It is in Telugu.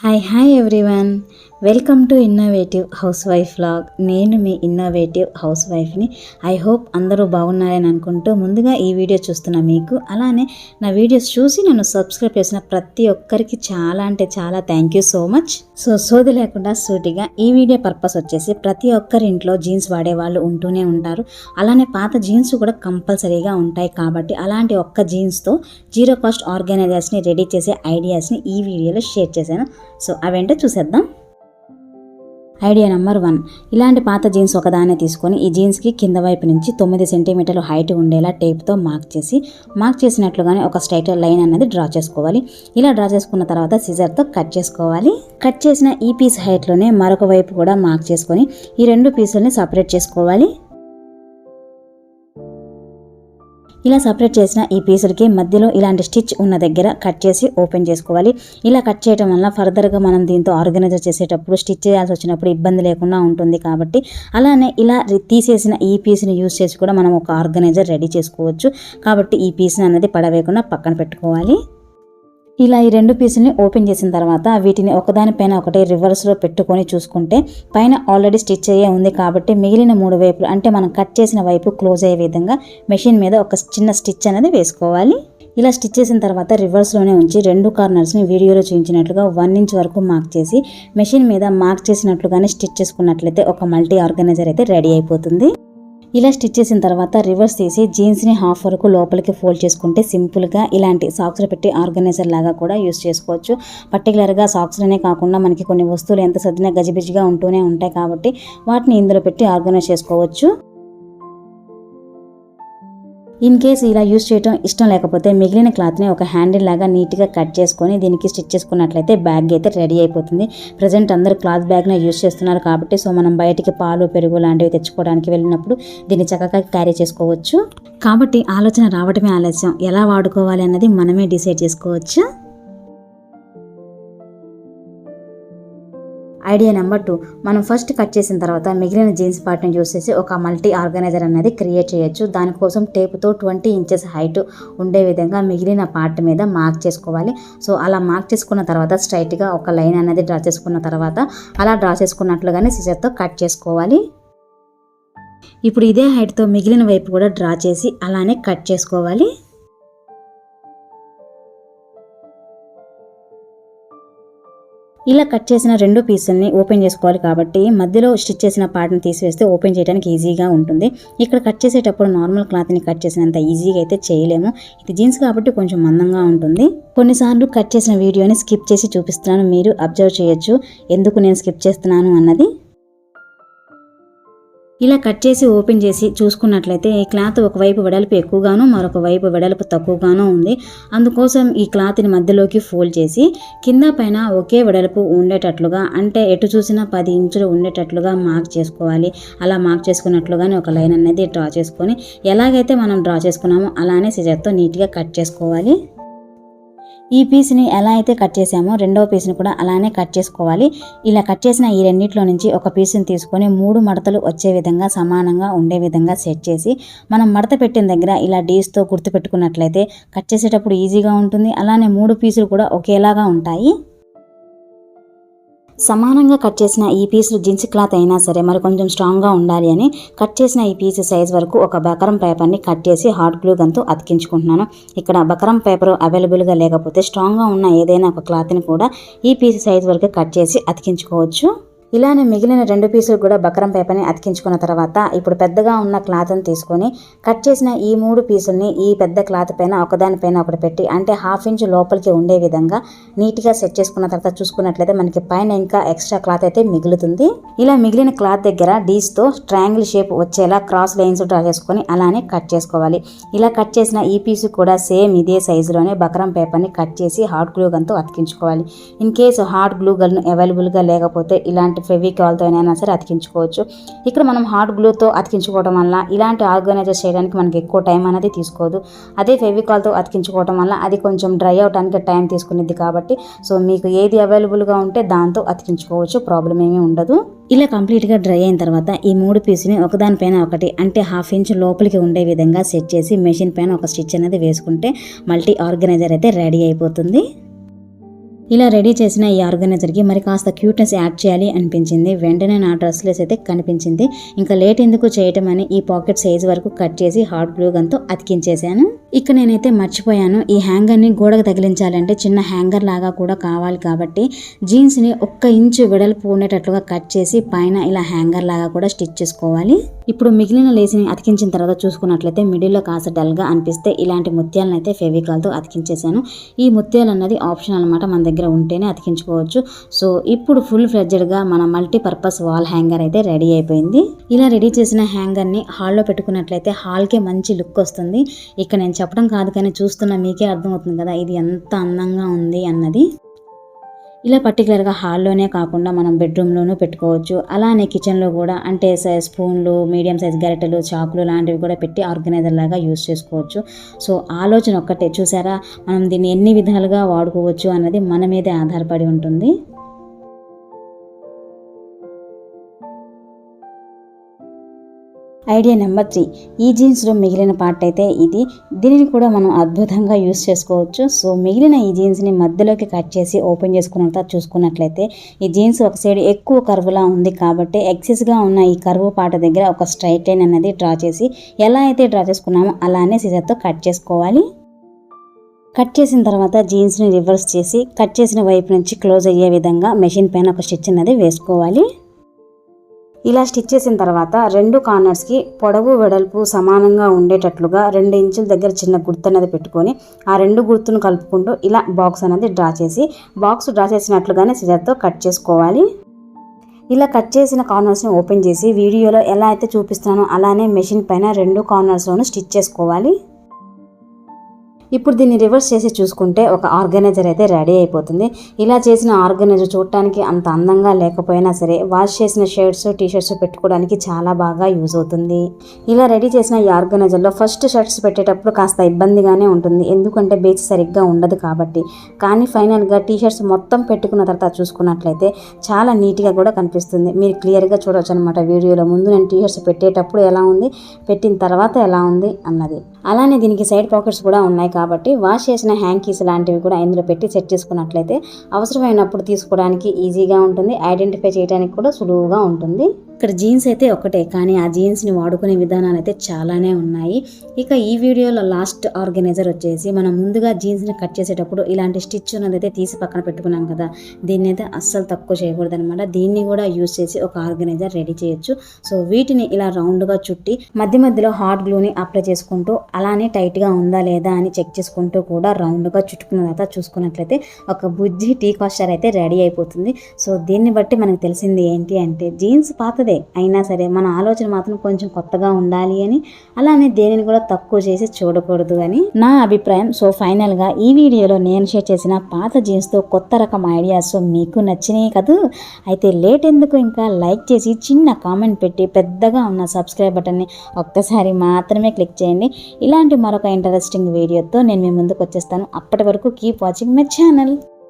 Hi hi everyone welcome to innovative housewife log నేను మీ ఇన్నోవేటివ్ హౌస్ వైఫ్ని ఐ హోప్ అందరూ బాగున్నారని అనుకుంటూ ముందుగా ఈ వీడియో చూస్తున్న మీకు అలానే నా వీడియోస్ చూసి నన్ను సబ్స్క్రైబ్ చేసిన ప్రతి ఒక్కరికి చాలా అంటే చాలా thank you so much so సోది లేకుండా సూటిగా ఈ వీడియో పర్పస్ వచ్చేసి ప్రతి ఒక్కరి ఇంట్లో జీన్స్ వాడే వాళ్ళు ఉంటూనే ఉంటారు. అలానే పాత జీన్స్ కూడా కంపల్సరీగా ఉంటాయి కాబట్టి అలాంటి ఒక్క జీన్స్తో జీరో కాస్ట్ ఆర్గనైజర్స్ని రెడీ చేసే ఐడియాస్ని ఈ వీడియోలో షేర్ చేశాను. సో అవేంటో చూసేద్దాం. Idea number one. ఇలాంటి పాత జీన్స్ ఒకదానే తీసుకొని ఈ జీన్స్కి కింద వైపు నుంచి తొమ్మిది సెంటీమీటర్లు హైట్ ఉండేలా టేప్తో మార్క్ చేసి మార్క్ చేసినట్లుగానే ఒక స్ట్రైట్ లైన్ అనేది డ్రా చేసుకోవాలి. ఇలా డ్రా చేసుకున్న తర్వాత సిజర్తో కట్ చేసుకోవాలి. కట్ చేసిన ఈ పీస్ హైట్లోనే మరొక వైపు కూడా మార్క్ చేసుకొని ఈ రెండు పీసుల్ని సపరేట్ చేసుకోవాలి. ఇలా సపరేట్ చేసిన ఈ పీసులకి మధ్యలో ఇలాంటి స్టిచ్ ఉన్న దగ్గర కట్ చేసి ఓపెన్ చేసుకోవాలి. ఇలా కట్ చేయడం వల్ల ఫర్దర్గా మనం దీంతో ఆర్గనైజర్ చేసేటప్పుడు స్టిచ్ చేయాల్సి వచ్చినప్పుడు ఇబ్బంది లేకుండా ఉంటుంది కాబట్టి అలానే ఇలా రి- తీసేసిన ఈ పీస్ని యూస్ చేసి కూడా మనం ఒక ఆర్గనైజర్ రెడీ చేసుకోవచ్చు. కాబట్టి ఈ పీస్ని అనేది పడవేయకుండా పక్కన పెట్టుకోవాలి. ఇలా ఈ రెండు పీసుల్ని ఓపెన్ చేసిన తర్వాత వీటిని ఒకదానిపైన ఒకటి రివర్స్లో పెట్టుకొని చూసుకుంటే పైన ఆల్రెడీ స్టిచ్ అయ్యే ఉంది కాబట్టి మిగిలిన మూడు వైపులు అంటే మనం కట్ చేసిన వైపు క్లోజ్ అయ్యే విధంగా మెషిన్ మీద ఒక చిన్న స్టిచ్ అనేది వేసుకోవాలి. ఇలా స్టిచ్ చేసిన తర్వాత రివర్స్లోనే ఉంచి రెండు కార్నర్స్ని వీడియోలో చూపించినట్లుగా వన్ ఇంచ్ వరకు మార్క్ చేసి మెషిన్ మీద మార్క్ చేసినట్లుగానే స్టిచ్ చేసుకున్నట్లయితే ఒక మల్టీ ఆర్గనైజర్ అయితే రెడీ అయిపోతుంది. ఇలా స్టిచ్ చేసిన తర్వాత రివర్స్ తీసి జీన్స్ని హాఫ్ వరకు లోపలికి ఫోల్డ్ చేసుకుంటే సింపుల్గా ఇలాంటి సాక్స్లు పెట్టి ఆర్గనైజర్ లాగా కూడా యూస్ చేసుకోవచ్చు. పర్టికులర్గా సాక్స్లనే కాకుండా మనకి కొన్ని వస్తువులు ఎంత సర్దినా గజిబిజిగా ఉంటూనే ఉంటాయి కాబట్టి వాటిని ఇందులో పెట్టి ఆర్గనైజ్ చేసుకోవచ్చు. ఇన్ కేస్ ఇలా యూస్ చేయడం ఇష్టం లేకపోతే మిగిలిన క్లాత్ని ఒక హ్యాండిల్ లాగా నీట్గా కట్ చేసుకొని దీనికి స్టిచ్ చేసుకున్నట్లయితే బ్యాగ్ అయితే రెడీ అయిపోతుంది. ప్రజెంట్ అందరూ క్లాత్ బ్యాగ్నే యూస్ చేస్తున్నారు కాబట్టి సో మనం బయటికి పాలు పెరుగు లాంటివి తెచ్చుకోవడానికి వెళ్ళినప్పుడు దీన్ని చక్కగా క్యారీ చేసుకోవచ్చు. కాబట్టి ఆలోచన రావడమే ఆలస్యం. ఎలా వాడుకోవాలి అన్నది మనమే డిసైడ్ చేసుకోవచ్చు. Idea number two. మనం ఫస్ట్ కట్ చేసిన తర్వాత మిగిలిన జీన్స్ పార్ట్ని యూస్ చేసి ఒక మల్టీ ఆర్గనైజర్ అనేది క్రియేట్ చేయొచ్చు. దానికోసం టేపుతో ట్వంటీ ఇంచెస్ హైట్ ఉండే విధంగా మిగిలిన పార్ట్ మీద మార్క్ చేసుకోవాలి. సో అలా మార్క్ చేసుకున్న తర్వాత స్ట్రైట్గా ఒక లైన్ అనేది డ్రా చేసుకున్న తర్వాత అలా డ్రా చేసుకున్నట్లుగానే సిజర్తో కట్ చేసుకోవాలి. ఇప్పుడు ఇదే హైట్తో మిగిలిన వైపు కూడా డ్రా చేసి అలానే కట్ చేసుకోవాలి. ఇలా కట్ చేసిన రెండు పీసుల్ని ఓపెన్ చేసుకోవాలి కాబట్టి మధ్యలో స్టిచ్ చేసిన పార్ట్ని తీసివేస్తే ఓపెన్ చేయడానికి ఈజీగా ఉంటుంది. ఇక్కడ కట్ చేసేటప్పుడు నార్మల్ క్లాత్ని కట్ చేసినంత ఈజీగా అయితే చేయలేము. ఇది జీన్స్ కాబట్టి కొంచెం మందంగా ఉంటుంది. కొన్నిసార్లు కట్ చేసిన వీడియోని స్కిప్ చేసి చూపిస్తున్నాను. మీరు అబ్జర్వ్ చేయొచ్చు. ఎందుకు నేను స్కిప్ చేస్తున్నాను అన్నది ఇలా కట్ చేసి ఓపెన్ చేసి చూసుకున్నట్లయితే ఈ క్లాత్ ఒకవైపు వెడల్పు ఎక్కువగాను మరొక వైపు వెడల్పు తక్కువగాను ఉంది. అందుకోసం ఈ క్లాత్ని మధ్యలోకి ఫోల్డ్ చేసి కింద పైన ఒకే వెడల్పు ఉండేటట్లుగా అంటే ఎటు చూసినా పది ఇంచులు ఉండేటట్లుగా మార్క్ చేసుకోవాలి. అలా మార్క్ చేసుకున్నట్లుగానే ఒక లైన్ అనేది డ్రా చేసుకొని ఎలాగైతే మనం డ్రా చేసుకున్నామో అలానే సిజర్తో నీట్గా కట్ చేసుకోవాలి. ఈ పీస్ని ఎలా అయితే కట్ చేసామో రెండవ పీస్ని కూడా అలానే కట్ చేసుకోవాలి. ఇలా కట్ చేసిన ఈ రెండిట్లో నుంచి ఒక పీస్ని తీసుకొని మూడు మడతలు వచ్చే విధంగా సమానంగా ఉండే విధంగా సెట్ చేసి మనం మడత పెట్టిన దగ్గర ఇలా డీస్తో గుర్తుపెట్టుకున్నట్లయితే కట్ చేసేటప్పుడు ఈజీగా ఉంటుంది. అలానే మూడు పీసులు కూడా ఒకేలాగా ఉంటాయి. సమానంగా కట్ చేసిన ఈ పీసులు జీన్స్ క్లాత్ అయినా సరే మరి కొంచెం స్ట్రాంగ్గా ఉండాలి అని కట్ చేసిన ఈ పీస్ సైజ్ వరకు ఒక బకరం పేపర్ని కట్ చేసి హాట్ గ్లూ గన్తో అతికించుకుంటున్నాను. ఇక్కడ బకరం పేపర్ అవైలబుల్గా లేకపోతే స్ట్రాంగ్గా ఉన్న ఏదైనా ఒక క్లాత్ని కూడా ఈ పీస్ సైజ్ వరకు కట్ చేసి అతికించుకోవచ్చు. ఇలానే మిగిలిన రెండు పీసులు కూడా బకరం పేపర్ని అతికించుకున్న తర్వాత ఇప్పుడు పెద్దగా ఉన్న క్లాత్ని తీసుకొని కట్ చేసిన ఈ మూడు పీసుల్ని ఈ పెద్ద క్లాత్ పైన ఒకదానిపైన ఒకటి పెట్టి అంటే హాఫ్ ఇంచ్ లోపలికి ఉండే విధంగా నీట్గా సెట్ చేసుకున్న తర్వాత చూసుకున్నట్లయితే మనకి పైన ఇంకా ఎక్స్ట్రా క్లాత్ అయితే మిగులుతుంది. ఇలా మిగిలిన క్లాత్ దగ్గర డీస్తో ట్రయాంగిల్ షేప్ వచ్చేలా క్రాస్ లైన్స్ డ్రా చేసుకొని అలానే కట్ చేసుకోవాలి. ఇలా కట్ చేసిన ఈ పీసు కూడా సేమ్ ఇదే సైజులోనే బకరం పేపర్ని కట్ చేసి హాట్ గ్లూ గన్తో అతికించుకోవాలి. In case hot glue gun అవైలబుల్గా లేకపోతే ఇలాంటి ఫెవికాల్తో అయినా సరే అతికించుకోవచ్చు. ఇక్కడ మనం హార్డ్ గ్లూతో అతికించుకోవడం వల్ల ఇలాంటి ఆర్గనైజర్ చేయడానికి మనకి ఎక్కువ టైం అనేది తీసుకోదు. అదే ఫెవికాల్తో అతికించుకోవడం వల్ల అది కొంచెం డ్రై అవడానికి టైం తీసుకునేది కాబట్టి సో మీకు ఏది అవైలబుల్గా ఉంటే దాంతో అతికించుకోవచ్చు ప్రాబ్లం ఏమీ ఉండదు. ఇలా కంప్లీట్గా డ్రై అయిన తర్వాత ఈ మూడు పీసుని ఒకదానిపైన ఒకటి అంటే హాఫ్ ఇంచ్ లోపలికి ఉండే విధంగా సెట్ చేసి మెషిన్ పైన ఒక స్టిచ్ అనేది వేసుకుంటే మల్టీ ఆర్గనైజర్ అయితే రెడీ అయిపోతుంది. ఇలా రెడీ చేసిన ఈ ఆర్గనైజర్కి మరి కాస్త క్యూట్నెస్ యాడ్ చేయాలి అనిపించింది. వెంటనే నా డ్రెస్లెస్ అయితే కనిపించింది. ఇంకా లేట్ ఎందుకు చేయటం అని ఈ పాకెట్ సైజ్ వరకు కట్ చేసి హాట్ గ్లూ గన్తో అతికించేశాను. ఇక నేనైతే మర్చిపోయాను. ఈ హ్యాంగర్ని గోడకు తగిలించాలంటే చిన్న హ్యాంగర్ లాగా కూడా కావాలి కాబట్టి జీన్స్ని ఒక్క ఇంచు వెడల్పు ఉండేటట్లుగా కట్ చేసి పైన ఇలా హ్యాంగర్ లాగా కూడా స్టిచ్ చేసుకోవాలి. ఇప్పుడు మిగిలిన లేసిని అతికించిన తర్వాత చూసుకున్నట్లయితే మిడిల్లో కాస్త డల్గా అనిపిస్తే ఇలాంటి ముత్యాలను అయితే ఫెవికాల్తో అతికించేశాను. ఈ ముత్యాలు అన్నది ఆప్షన్ అనమాట మన దగ్గర ఉంటేనే అతికించుకోవచ్చు. సో ఇప్పుడు ఫుల్ ఫ్లెడ్జెడ్గా మన మల్టీపర్పస్ వాల్ హ్యాంగర్ అయితే రెడీ అయిపోయింది. ఇలా రెడీ చేసిన హ్యాంగర్ని హాల్లో పెట్టుకున్నట్లయితే హాల్కే మంచి లుక్ వస్తుంది. ఇక్కడ నేను చెప్పడం కాదు కానీ చూస్తున్న మీకే అర్థమవుతుంది కదా ఇది ఎంత అందంగా ఉంది అన్నది. ఇలా పర్టికులర్గా హాల్లోనే కాకుండా మనం బెడ్రూమ్లోనూ పెట్టుకోవచ్చు. అలానే కిచెన్లో కూడా అంటే సైజ్ స్పూన్లు మీడియం సైజ్ గరిటెలు చాకులు లాంటివి కూడా పెట్టి ఆర్గనైజర్ లాగా యూస్ చేసుకోవచ్చు. సో ఆలోచన ఒక్కటే చూసారా? మనం దీన్ని ఎన్ని విధాలుగా వాడుకోవచ్చు అన్నది మన మీదే ఆధారపడి ఉంటుంది. Idea number three. ఈ జీన్స్లో మిగిలిన పార్ట్ అయితే ఇది. దీనిని కూడా మనం అద్భుతంగా యూస్ చేసుకోవచ్చు. సో మిగిలిన ఈ జీన్స్ని మధ్యలోకి కట్ చేసి ఓపెన్ చేసుకున్నంత చూసుకున్నట్లయితే ఈ జీన్స్ ఒక సైడ్ ఎక్కువ కర్వ్లా ఉంది కాబట్టి ఎక్సెస్గా ఉన్న ఈ కర్వ్ పాట దగ్గర ఒక స్ట్రైట్ లైన్ అనేది డ్రా చేసి ఎలా అయితే డ్రా చేసుకున్నామో అలానే సిజర్తో కట్ చేసుకోవాలి. కట్ చేసిన తర్వాత జీన్స్ని రివర్స్ చేసి కట్ చేసిన వైపు నుంచి క్లోజ్ అయ్యే విధంగా మెషిన్ పైన ఒక స్టిచ్ అనేది వేసుకోవాలి. ఇలా స్టిచ్ చేసిన తర్వాత రెండు కార్నర్స్కి పొడవు వెడల్పు సమానంగా ఉండేటట్లుగా రెండు ఇంచుల దగ్గర చిన్న గుర్తు అనేది పెట్టుకొని ఆ రెండు గుర్తును కలుపుకుంటూ ఇలా బాక్స్ అనేది డ్రా చేసి బాక్స్ డ్రా చేసినట్లుగానే సిజర్తో కట్ చేసుకోవాలి. ఇలా కట్ చేసిన కార్నర్స్ని ఓపెన్ చేసి వీడియోలో ఎలా అయితే చూపిస్తానో అలానే మెషిన్ పైన రెండు కార్నర్స్లోనూ స్టిచ్ చేసుకోవాలి. ఇప్పుడు దీన్ని రివర్స్ చేసి చూసుకుంటే ఒక ఆర్గనైజర్ అయితే రెడీ అయిపోతుంది. ఇలా చేసిన ఆర్గనైజర్ చూడటానికి అంత అందంగా లేకపోయినా సరే వాష్ చేసిన షర్ట్స్ టీ షర్ట్స్ పెట్టుకోవడానికి చాలా బాగా యూజ్ అవుతుంది. ఇలా రెడీ చేసిన ఈ ఆర్గనైజర్లో ఫస్ట్ షర్ట్స్ పెట్టేటప్పుడు కాస్త ఇబ్బందిగానే ఉంటుంది. ఎందుకంటే బేస్ సరిగ్గా ఉండదు కాబట్టి. కానీ ఫైనల్గా టీషర్ట్స్ మొత్తం పెట్టుకున్న తర్వాత చూసుకున్నట్లయితే చాలా నీట్గా కూడా కనిపిస్తుంది. మీరు క్లియర్గా చూడవచ్చు అనమాట వీడియోలో. ముందు నేను టీషర్ట్స్ పెట్టేటప్పుడు ఎలా ఉంది పెట్టిన తర్వాత ఎలా ఉంది అన్నది. అలానే దీనికి సైడ్ పాకెట్స్ కూడా ఉన్నాయి కాబట్టి వాష్ చేసిన హ్యాంకీస్ లాంటివి కూడా ఇందులో పెట్టి సెట్ చేసుకున్నట్లయితే అవసరమైనప్పుడు తీసుకోవడానికి ఈజీగా ఉంటుంది. ఐడెంటిఫై చేయడానికి కూడా సులువుగా ఉంటుంది. ఇక్కడ జీన్స్ అయితే ఒకటే కానీ ఆ జీన్స్ని వాడుకునే విధానాలు అయితే చాలానే ఉన్నాయి. ఇక ఈ వీడియోలో లాస్ట్ ఆర్గనైజర్ వచ్చేసి మనం ముందుగా జీన్స్ని కట్ చేసేటప్పుడు ఇలాంటి స్టిచ్ ఉన్నదైతే అయితే తీసి పక్కన పెట్టుకున్నాం కదా దీన్ని అయితే అస్సలు తక్కువ చేయకూడదు అనమాట దీన్ని కూడా యూస్ చేసి ఒక ఆర్గనైజర్ రెడీ చేయొచ్చు. సో వీటిని ఇలా రౌండ్గా చుట్టి మధ్య మధ్యలో హాట్ గ్లూని అప్లై చేసుకుంటూ అలానే టైట్గా ఉందా లేదా అని చెక్ చేసుకుంటూ కూడా రౌండ్గా చుట్టుకున్న తర్వాత చూసుకున్నట్లయితే ఒక బుజ్జి టీ కాస్టర్ అయితే రెడీ అయిపోతుంది. సో దీన్ని బట్టి మనకు తెలిసింది ఏంటి అంటే జీన్స్ పాతదే. అయినా సరే మన ఆలోచన మాత్రం కొంచెం కొత్తగా ఉండాలి అని అలానే దేనిని కూడా తక్కువ చేసి చూడకూడదు అని నా అభిప్రాయం. సో ఫైనల్గా ఈ వీడియోలో నేను షేర్ చేసిన పాత జీన్స్తో కొత్త రకం ఐడియాస్ మీకు నచ్చినాయి కదూ? అయితే లేట్ ఎందుకు? ఇంకా లైక్ చేసి చిన్న కామెంట్ పెట్టి పెద్దగా ఉన్న సబ్స్క్రైబ్ బటన్ని ఒక్కసారి మాత్రమే క్లిక్ చేయండి. ఇలాంటి మరొక ఇంట్రెస్టింగ్ వీడియోతో నేను మీ ముందుకు వచ్చేస్తాను. అప్పటి వరకు కీప్ వాచింగ్ మై ఛానల్